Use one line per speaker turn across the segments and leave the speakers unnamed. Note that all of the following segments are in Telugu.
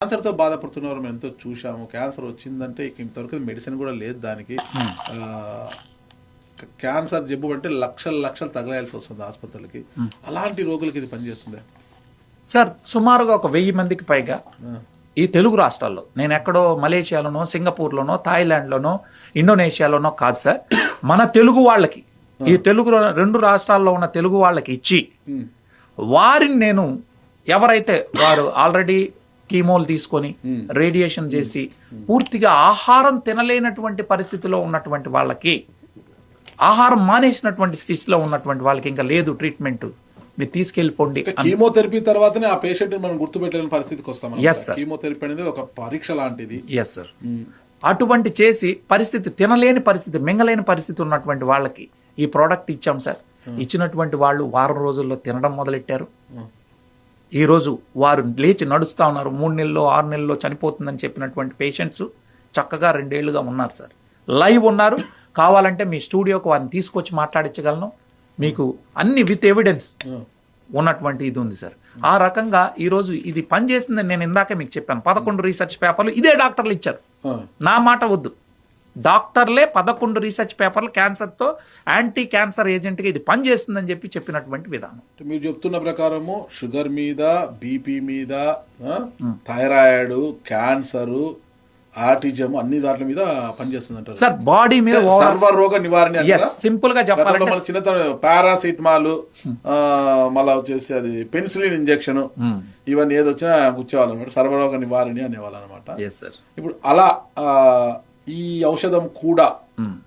క్యాన్సర్తో బాధపడుతున్నారు మేము ఎంతో చూసాము క్యాన్సర్ వచ్చిందంటే ఇక ఇంతవరకు మెడిసిన్ కూడా లేదు దానికి. క్యాన్సర్ జబ్బు అంటే లక్షల లక్షలు తగలాల్సి వస్తుంది ఆసుపత్రులకి. అలాంటి రోగులకి ఇది పనిచేస్తుంది?
సార్ సుమారుగా ఒక వెయ్యి మందికి పైగా ఈ తెలుగు రాష్ట్రాల్లో నేను ఎక్కడో మలేషియాలోనో సింగపూర్లోనో థాయిలాండ్లోనో ఇండోనేషియాలోనో కాదు సార్ మన తెలుగు వాళ్ళకి ఈ తెలుగు రెండు రాష్ట్రాల్లో ఉన్న తెలుగు వాళ్ళకి ఇచ్చి వారిని నేను ఎవరైతే వారు ఆల్రెడీ కీమోలు తీసుకొని రేడియేషన్ చేసి పూర్తిగా ఆహారం తినలేనటువంటి పరిస్థితిలో ఉన్నటువంటి వాళ్ళకి ఆహారం మానేసినటువంటి స్థితిలో ఉన్నటువంటి వాళ్ళకి ఇంకా లేదు ట్రీట్మెంట్ మీరు తీసుకెళ్ళిపోండి
కీమోథెరపీ తర్వాతనే ఆ పేషెంట్ మనం గుర్తుపెట్టలేని పరిస్థితికి వస్తాం
Yes, sir.
కీమోథెరపీ అనేది ఒక పరీక్ష లాంటిది.
ఎస్ సార్ అటువంటి చేసి పరిస్థితి తినలేని పరిస్థితి మింగలేని పరిస్థితి ఉన్నటువంటి వాళ్ళకి ఈ ప్రోడక్ట్ ఇచ్చాం సార్ ఇచ్చినటువంటి వాళ్ళు వారం రోజుల్లో తినడం మొదలెట్టారు. ఈరోజు వారు లేచి నడుస్తూ ఉన్నారు. మూడు నెలల్లో ఆరు నెలల్లో చనిపోతుందని చెప్పినటువంటి పేషెంట్స్ చక్కగా రెండేళ్ళుగా ఉన్నారు సార్. లైవ్ ఉన్నారు. కావాలంటే మీ స్టూడియోకి వారిని తీసుకొచ్చి మాట్లాడించగలను. మీకు అన్ని విత్ ఎవిడెన్స్ ఉన్నటువంటి ఇది ఉంది సార్. ఆ రకంగా ఈరోజు ఇది పనిచేస్తుందని నేను ఇందాకే మీకు చెప్పాను. పదకొండు రీసెర్చ్ పేపర్లు ఇదే డాక్టర్లు ఇచ్చారు. నా మాట వద్దు. డాక్టర్లే పదకొండు రీసెర్చ్ పేపర్లు క్యాన్సర్తో యాంటీ క్యాన్సర్ ఏజెంట్గా ఇది పనిచేస్తుందని చెప్పి చెప్పినటువంటి విధానం.
మీరు చెప్తున్న ప్రకారము షుగర్ మీద బీపీ మీద థైరాయిడ్ క్యాన్సర్ ఆటిజం అన్ని దాంట్ల మీద పనిచేస్తుంది అంటారు
సార్ బాడీ మీద ఓవర్
సర్వరోగ నివారణ సింపుల్గా
చెప్పాలంటే
చిన్నతనం పారాసిటమాల్ మళ్ళీ వచ్చేసి అది పెన్సిలిన్ ఇంజెక్షన్ ఇవన్నీ ఏది వచ్చినా కూర్చోవాలి అనమాట సర్వరోగ నివారణ అనేవాళ్ళు అనమాట ఇప్పుడు అలా ఈ ఔషధం కూడా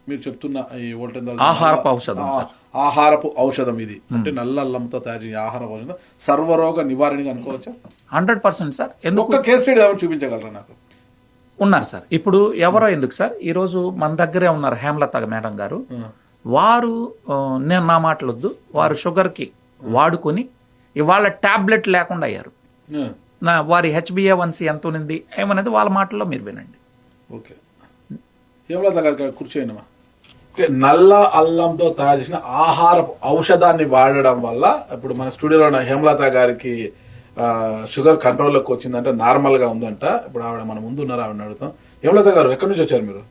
మీరు చెప్తున్న ఈ
ఆహారపు ఔషధం, సార్.
ఆహారపు ఔషధం ఇది. అంటే నల్ల అల్లంతో తయారు చేసే ఆహార ఔషధం. సర్వరోగ నివారణగా అనుకోవచ్చా?
Hundred percent sir. ఎందుకు?
ఒక్క కేసు స్టడీ ఏమైనా చూపించగలరా నాకు?
ఉన్నారు సార్. ఇప్పుడు ఎవరో ఎందుకు సార్? ఈరోజు మన దగ్గరే ఉన్నారు హేమలత మేడం గారు. వారు నేను నా మాటలు వద్దు వారు షుగర్కి వాడుకొని ఇవాళ టాబ్లెట్ లేకుండా అయ్యారు. నా వారి హెచ్బిఏ వన్సీ ఎంత ఉంది ఏమనేది వాళ్ళ మాటల్లో మీరు వినండి.
ఓకే. హేమలత గారు? కూర్చోండి అమ్మా. ఓకే, నల్ల అల్లంతో తయారు చేసిన ఆహారపు ఔషధాన్ని వాడడం వల్ల ఇప్పుడు మన స్టూడియోలో ఉన్న హేమలత గారికి షుగర్ కంట్రోల్లోకి వచ్చిందంటే నార్మల్గా ఉందంట. ఇప్పుడు ఆవిడ మన ముందు ఉన్నారు ఆవిడ అడుగుతాం. హేమలత గారు ఎక్కడి నుంచి వచ్చారు మీరు?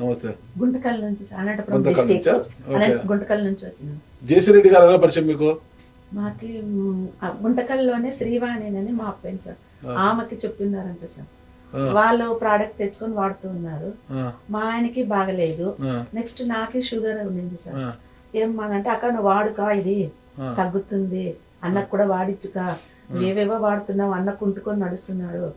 నమస్తే గుంటకల్ నుంచి
నుంచా?
నుంచి వచ్చినాం.
జేసీ రెడ్డి గారు ఎలా పరిచయం మీకు?
మాకి గుంటకల్లోనే శ్రీవాణి అని మా అప్పని సార్. ఆమెకి చెప్పినారంట సార్. వాళ్ళు ప్రోడక్ట్ తెచ్చుకొని వాడుతూ ఉన్నారు.
ఆ,
మా ఆయనకి బాగలేదు. నెక్స్ట్ నాకే షుగర్ ఉండింది సార్. ఏమనంటే అక్కడ నువ్వు వాడుకా ఇది తగ్గుతుంది. అన్నకు కూడా వాడిచ్చుకా. ఏవేవో వాడుతున్నావు అన్న కుంటుకొని నడుస్తున్నాడు.